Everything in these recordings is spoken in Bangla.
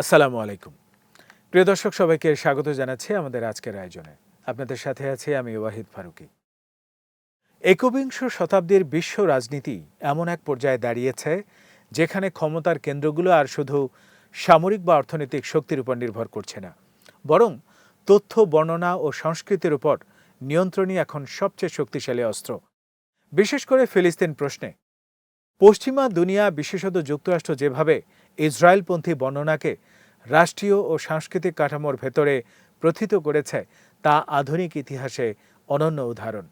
আসসালামু আলাইকুম। প্রিয় দর্শক, সবাইকে স্বাগত জানাচ্ছি আমাদের আজকের আয়োজনে। আপনাদের সাথে আছি আমি ওয়াহিদ ফারুকি। একবিংশ শতাব্দীর বিশ্ব রাজনীতি এমন এক পর্যায়ে দাঁড়িয়েছে যেখানে ক্ষমতার কেন্দ্রগুলো আর শুধু সামরিক বা অর্থনৈতিক শক্তির উপর নির্ভর করছে না। বরং তথ্য, বর্ণনা ও সংস্কৃতির উপর নিয়ন্ত্রণই এখন সবচেয়ে শক্তিশালী অস্ত্র। বিশেষ করে ফিলিস্তিন প্রশ্নে। পশ্চিমা দুনিয়া, বিশেষত যুক্তরাষ্ট্র যেভাবে ইসরায়েলপন্থী বর্ণনাকে রাষ্ট্রীয় ও সাংস্কৃতিক কাঠামোর ভেতরে প্রথিত করেছে তা আধুনিক ইতিহাসে অনন্য উদাহরণ।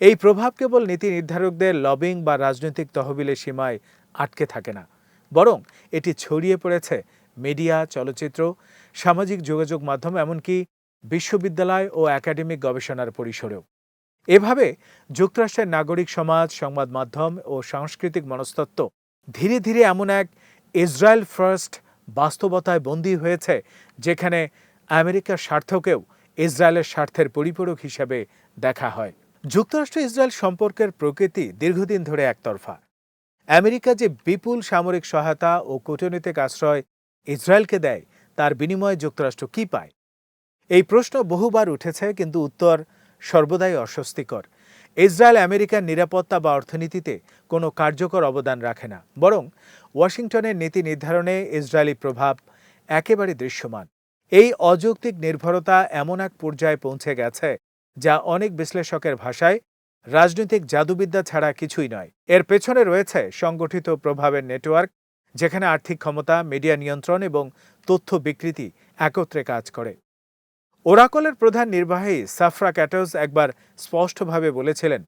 এই প্রভাব কেবল নীতি নির্ধারকদের লবিং বা রাজনৈতিক তহবিলের সীমায় আটকে থাকে না, বরং এটি ছড়িয়ে পড়েছে মিডিয়া, চলচ্চিত্র, সামাজিক যোগাযোগ মাধ্যম, এমনকি বিশ্ববিদ্যালয় ও একাডেমিক গবেষণার পরিসরেও। এভাবে যুক্তরাষ্ট্রের নাগরিক সমাজ, সংবাদ মাধ্যম ও সাংস্কৃতিক মনস্তত্ত্ব ধীরে ধীরে এমন এক ইসরায়েল ফার্স্ট বাস্তবতায় বন্দী হয়েছে, যেখানে আমেরিকার স্বার্থকেও ইসরায়েলের স্বার্থের পরিপূরক হিসেবে দেখা হয়। যুক্তরাষ্ট্র ইসরায়েল সম্পর্কের প্রকৃতি দীর্ঘদিন ধরে একতরফা। আমেরিকা যে বিপুল সামরিক সহায়তা ও কূটনৈতিক আশ্রয় ইসরায়েলকে দেয়, তার বিনিময়ে যুক্তরাষ্ট্র কী পায়? এই প্রশ্ন বহুবার উঠেছে, কিন্তু উত্তর সর্বদাই অস্বস্তিকর। ইসরায়েল আমেরিকার নিরাপত্তা বা অর্থনীতিতে কোনো কার্যকর অবদান রাখে না, বরং ওয়াশিংটনের নীতি নির্ধারণে ইসরায়েলি প্রভাব একেবারে দৃশ্যমান। এই অযৌক্তিক নির্ভরতা এমন এক পর্যায়ে পৌঁছে গেছে যা অনেক বিশ্লেষকের ভাষায় রাজনৈতিক জাদুবিদ্যা ছাড়া কিছুই নয়। এর পেছনে রয়েছে সংগঠিত প্রভাবের নেটওয়ার্ক, যেখানে আর্থিক ক্ষমতা, মিডিয়া নিয়ন্ত্রণ এবং তথ্য বিকৃতি একত্রে কাজ করে। ওরাকলের প্রধান নির্বাহী সাফরা ক্যাটোস একবার স্পষ্টভাবে বলেছিলেন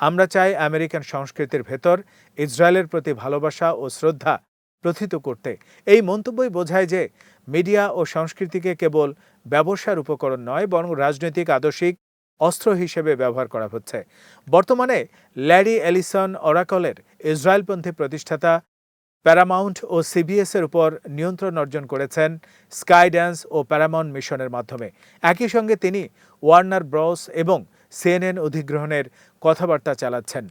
আমরা চাই আমেরিকান সংস্কৃতির ভেতর ইসরায়েলের প্রতি ভালোবাসা ও শ্রদ্ধা প্রথিত করতে। এই মন্তব্যই বোঝায় যে মিডিয়া ও সংস্কৃতিকে কেবল ব্যবসার উপকরণ নয়, বরং রাজনৈতিক, আদর্শিক অস্ত্র হিসেবে ব্যবহার করা হচ্ছে। বর্তমানে ল্যারি এলিসন অরাকলের ইসরায়েলপন্থী প্রতিষ্ঠাতা প্যারামাউন্ট ও সিবিএসের উপর নিয়ন্ত্রণ অর্জন করেছেন স্কাই ড্যান্স ও প্যারামাউন্ট মিশনের মাধ্যমে। একই সঙ্গে তিনি ওয়ার্নার ব্রস এবং সিএনএন অধিগ্রহণের কথাবার্তা চালাচ্ছেন।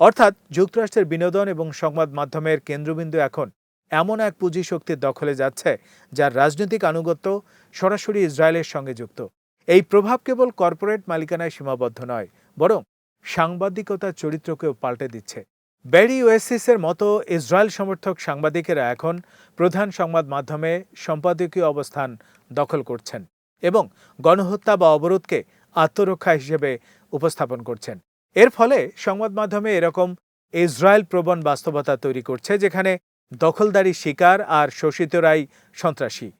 অর্থাৎ যুক্তরাষ্ট্রের বিনোদন এবং সংবাদ মাধ্যমের কেন্দ্রবিন্দু এখন এমন এক পুঁজি শক্তির দখলে যাচ্ছে, যার রাজনৈতিক আনুগত্য সরাসরি ইসরায়েলের সঙ্গে যুক্ত। এই প্রভাব কেবল কর্পোরেট মালিকানায় সীমাবদ্ধ নয়, বরং সাংবাদিকতার চরিত্রকেও পাল্টে দিচ্ছে। ব্যারি ওয়েসিসের মতো ইসরায়েল সমর্থক সাংবাদিকেরা এখন প্রধান সংবাদ মাধ্যমে সম্পাদকীয় অবস্থান দখল করছেন এবং গণহত্যা বা অবরোধকে আত্মরক্ষা হিসেবে উপস্থাপন করছেন। এর ফলে সংবাদ মাধ্যমে এরকম ইসরায়েল প্রবণ বাস্তবতা তৈরি করছে, যেখানে দখলদারি শিকার আর শোষিতরাই সন্ত্রাসী।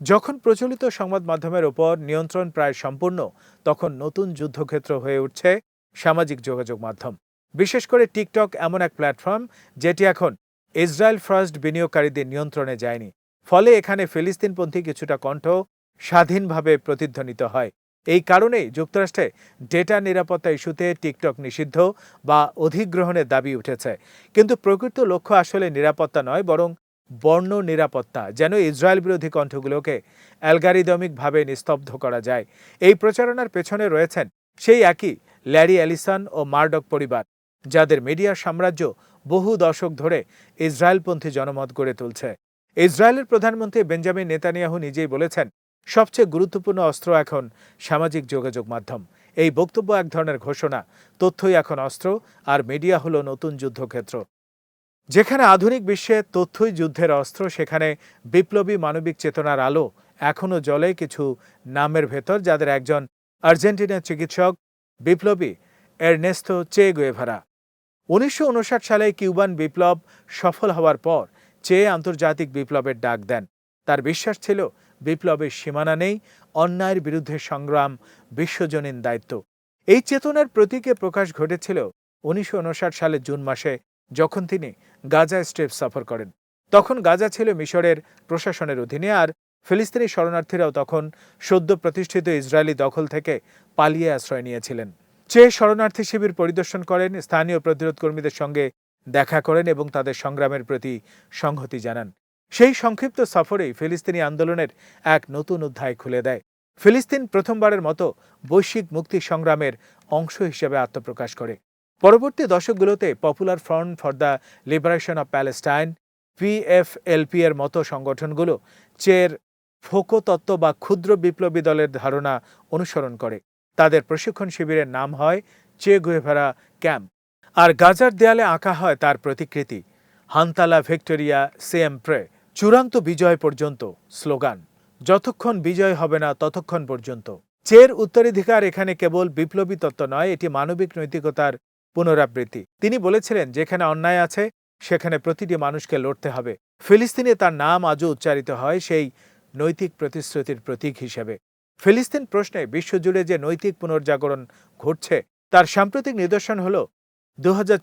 যখন প্রচলিত সংবাদ মাধ্যমের ওপর নিয়ন্ত্রণ প্রায় সম্পূর্ণ, তখন নতুন যুদ্ধক্ষেত্র হয়ে উঠছে সামাজিক যোগাযোগ মাধ্যম। বিশেষ করে টিকটক এমন এক প্ল্যাটফর্ম, যেটি এখন ইসরায়েল ফার্স্ট বিনিয়োগকারীদের নিয়ন্ত্রণে যায়নি। ফলে এখানে ফিলিস্তিনপন্থী কিছুটা কণ্ঠ স্বাধীনভাবে প্রতিধ্বনিত হয়। এই কারণেই যুক্তরাষ্ট্রে ডেটা নিরাপত্তা ইস্যুতে টিকটক নিষিদ্ধ বা অধিগ্রহণের দাবি উঠেছে। কিন্তু প্রকৃত লক্ষ্য আসলে নিরাপত্তা নয়, বরং বর্ণ নিরাপত্তা, যেন ইসরায়েল বিরোধী কণ্ঠগুলোকে অ্যালগারিদমিকভাবে নিস্তব্ধ করা যায়। এই প্রচারণার পেছনে রয়েছেন সেই একই ল্যারি অ্যালিসন ও মার্ডক পরিবার, যাদের মিডিয়া সাম্রাজ্য বহু দশক ধরে ইসরায়েলপন্থী জনমত গড়ে তুলছে। ইসরায়েলের প্রধানমন্ত্রী বেঞ্জামিন নেতানিয়াহু নিজেই বলেছেন সবচেয়ে গুরুত্বপূর্ণ অস্ত্র এখন সামাজিক যোগাযোগ মাধ্যম। এই বক্তব্য এক ধরনের ঘোষণা, তথ্যই এখন অস্ত্র আর মিডিয়া হলো নতুন যুদ্ধক্ষেত্র। যেখানে আধুনিক বিশ্বে তথ্যই যুদ্ধের অস্ত্র, সেখানে বিপ্লবী মানবিক চেতনার আলো এখনও জলে কিছু নামের ভেতর, যাদের একজন আর্জেন্টিনার চিকিৎসক বিপ্লবী এরনেস্তো চে গুয়েভারা। উনিশশো উনষাট সালে কিউবান বিপ্লব সফল হওয়ার পর চে আন্তর্জাতিক বিপ্লবের ডাক দেন। তার বিশ্বাস ছিল বিপ্লবের সীমানা নেই, অন্যায়ের বিরুদ্ধে সংগ্রাম বিশ্বজনীন দায়িত্ব। এই চেতনার প্রতীকে প্রকাশ ঘটেছিল উনিশশো সালের জুন মাসে, যখন তিনি গাজা স্ট্রিপ সফর করেন। তখন গাজা ছিল মিশরের প্রশাসনের অধীনে আর ফিলিস্তিনি শরণার্থীরাও তখন সদ্য প্রতিষ্ঠিত ইসরায়েলি দখল থেকে পালিয়ে আশ্রয় নিয়েছিলেন। চে শরণার্থী শিবির পরিদর্শন করেন, স্থানীয় প্রতিরোধ কর্মীদের সঙ্গে দেখা করেন এবং তাদের সংগ্রামের প্রতি সংহতি জানান। সেই সংক্ষিপ্ত সফরেই ফিলিস্তিনি আন্দোলনের এক নতুন অধ্যায় খুলে দেয়। ফিলিস্তিন প্রথমবারের মতো বৈশ্বিক মুক্তি সংগ্রামের অংশ হিসেবে আত্মপ্রকাশ করে। পরবর্তী দশকগুলোতে Popular Front for the Liberation of Palestine PFLP এর মতো সংগঠনগুলো চের ফোকো তত্ত্ব বা ক্ষুদ্র বিপ্লবী দলের ধারণা অনুসরণ করে। তাদের প্রশিক্ষণ শিবিরের নাম হয় চে গুয়েভারা ক্যাম্প। আর গাজার দেয়ালে আঁকা হয় তার প্রতিকৃতি। হান্তালা ভিক্টোরিয়া সেএমপ্রে চূড়ান্ত বিজয় পর্যন্ত, স্লোগান, যতক্ষণ বিজয় হবে না ততক্ষণ পর্যন্ত। চের উত্তরাধিকার এখানে কেবল বিপ্লবী তত্ত্ব নয়, এটি মানবিক নৈতিকতার পুনরাবৃত্তি। তিনি বলেছিলেন, যেখানে অন্যায় আছে, সেখানে প্রতিটি মানুষকে লড়তে হবে। ফিলিস্তিনে তার নাম আজও উচ্চারিত হয় সেই নৈতিক প্রতিশ্রুতির প্রতীক হিসেবে। ফিলিস্তিন প্রশ্নে বিশ্বজুড়ে যে নৈতিক পুনর্জাগরণ ঘটছে, তার সাম্প্রতিক নিদর্শন হল দু হাজার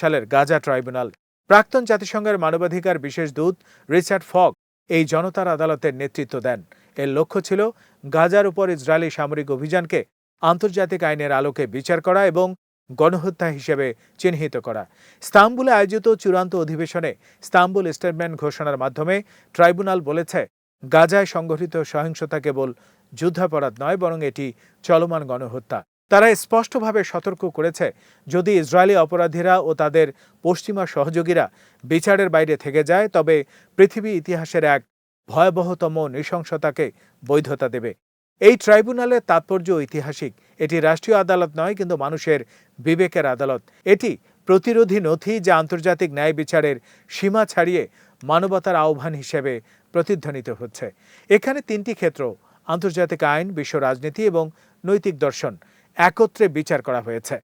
সালের গাজা ট্রাইব্যুনাল। প্রাক্তন জাতিসংঘের মানবাধিকার বিশেষ দূত রিচার্ড ফগ এই জনতার আদালতের নেতৃত্ব দেন। এর লক্ষ্য ছিল গাজার উপর ইসরায়েলি সামরিক অভিযানকে আন্তর্জাতিক আইনের আলোকে বিচার করা এবং গণহত্যা হিসেবে চিহ্নিত করা। স্তাম্বুলে আয়োজিত চূড়ান্ত অধিবেশনে স্তাম্বুল স্টেটমেন্ট ঘোষণার মাধ্যমে ট্রাইব্যুনাল বলেছে, গাজায় সংঘটিত সহিংসতা কেবল যুদ্ধাপরাধ নয়, বরং এটি চলমান গণহত্যা। তারা স্পষ্টভাবে সতর্ক করেছে, যদি ইসরায়েলি অপরাধীরা ও তাদের পশ্চিমা সহযোগীরা বিচারের বাইরে থেকে যায়, তবে পৃথিবী ইতিহাসের এক ভয়াবহতম নৃশংসতাকে বৈধতা দেবে। এই ট্রাইব্যুনালের তাৎপর্য ঐতিহাসিক। এটি রাষ্ট্রীয় আদালত নয়, কিন্তু মানুষের বিবেকের আদালত। এটি প্রতিরোধী নথি যা আন্তর্জাতিক ন্যায় বিচারের সীমা ছাড়িয়ে মানবতার আহ্বান হিসেবে প্রতিধ্বনিত হচ্ছে। এখানে তিনটি ক্ষেত্র, আন্তর্জাতিক আইন, বিশ্ব রাজনীতি এবং নৈতিক দর্শন। একত্রে বিচার করা হয়েছে।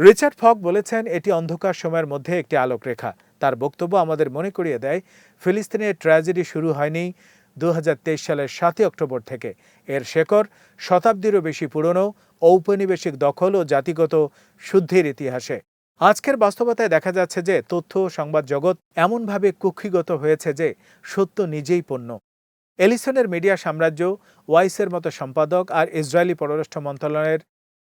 রিচার্ড ফক বলেছেন, এটি অন্ধকার সময়ের মধ্যে একটি আলোকরেখা। তার বক্তব্য আমাদের মনে করিয়ে দেয়, ফিলিস্তিনের ট্র্যাজেডি শুরু হয়নি দু হাজার তেইশ সালের সাতই অক্টোবর থেকে। এর শেকড় শতাব্দীরও বেশি পুরনো, ঔপনিবেশিক দখল ও জাতিগত শুদ্ধির ইতিহাসে। আজকের বাস্তবতায় দেখা যাচ্ছে যে তথ্য সংবাদ জগৎ এমনভাবে কুক্ষিগত হয়েছে যে সত্য নিজেই পণ্য। এলিসনের মিডিয়া সাম্রাজ্য, ওয়াইসের মতো সম্পাদক আর ইসরায়েলি পররাষ্ট্র মন্ত্রণালয়ের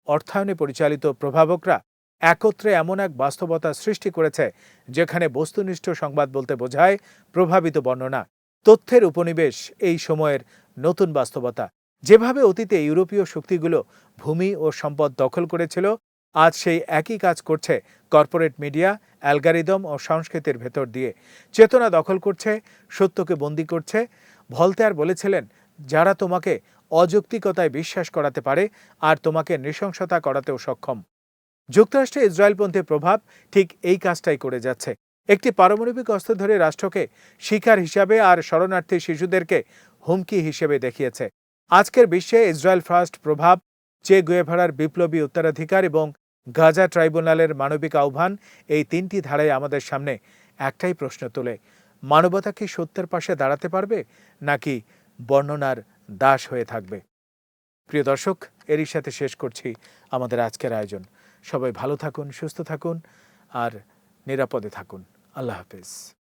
অর্থায়নে পরিচালিত প্রভাবকরা একত্রে এমন এক বাস্তবতা সৃষ্টি করেছে যেখানে বস্তুনিষ্ঠ সংবাদ বলতে বোঝায় প্রভাবিত বর্ণনা। তথ্যের উপনিবেশ এই সময়ের নতুন বাস্তবতা। যেভাবে অতীতে ইউরোপীয় শক্তিগুলো ভূমি ও সম্পদ দখল করেছিল, আজ সেই একই কাজ করছে কর্পোরেট মিডিয়া, অ্যালগারিদম ও সংস্কৃতির ভেতর দিয়ে। চেতনা দখল করছে, সত্যকে বন্দি করছে। ভলতেয়ার বলেছিলেন, যারা তোমাকে অযৌক্তিকতায় বিশ্বাস করাতে পারে আর তোমাকে নৃশংসতা করাতেও সক্ষম। যুক্তরাষ্ট্রে ইসরায়েলপন্থী প্রভাব ঠিক এই কাজটাই করে যাচ্ছে। একটি পারমাণবিক অস্ত্র ধরে রাষ্ট্রকে শিকার হিসাবে আর শরণার্থী শিশুদেরকে হুমকি হিসেবে দেখিয়েছে। আজকের বিশ্বে ইসরায়েল ফার্স্ট প্রভাব, চে গুয়েভারার বিপ্লবী উত্তরাধিকার এবং গাজা ট্রাইব্যুনালের মানবিক আহ্বান এই তিনটি ধারায় আমাদের সামনে একটাই প্রশ্ন তোলে। মানবতা কি সত্যের পাশে দাঁড়াতে পারবে নাকি বর্ণনার দাস হয়ে থাকবে। প্রিয় দর্শক, এরই সাথে শেষ করছি আমাদের আজকের আয়োজন। সবাই ভালো থাকুন, সুস্থ থাকুন, আর নিরাপদে থাকুন। আল্লাহ হাফেজ।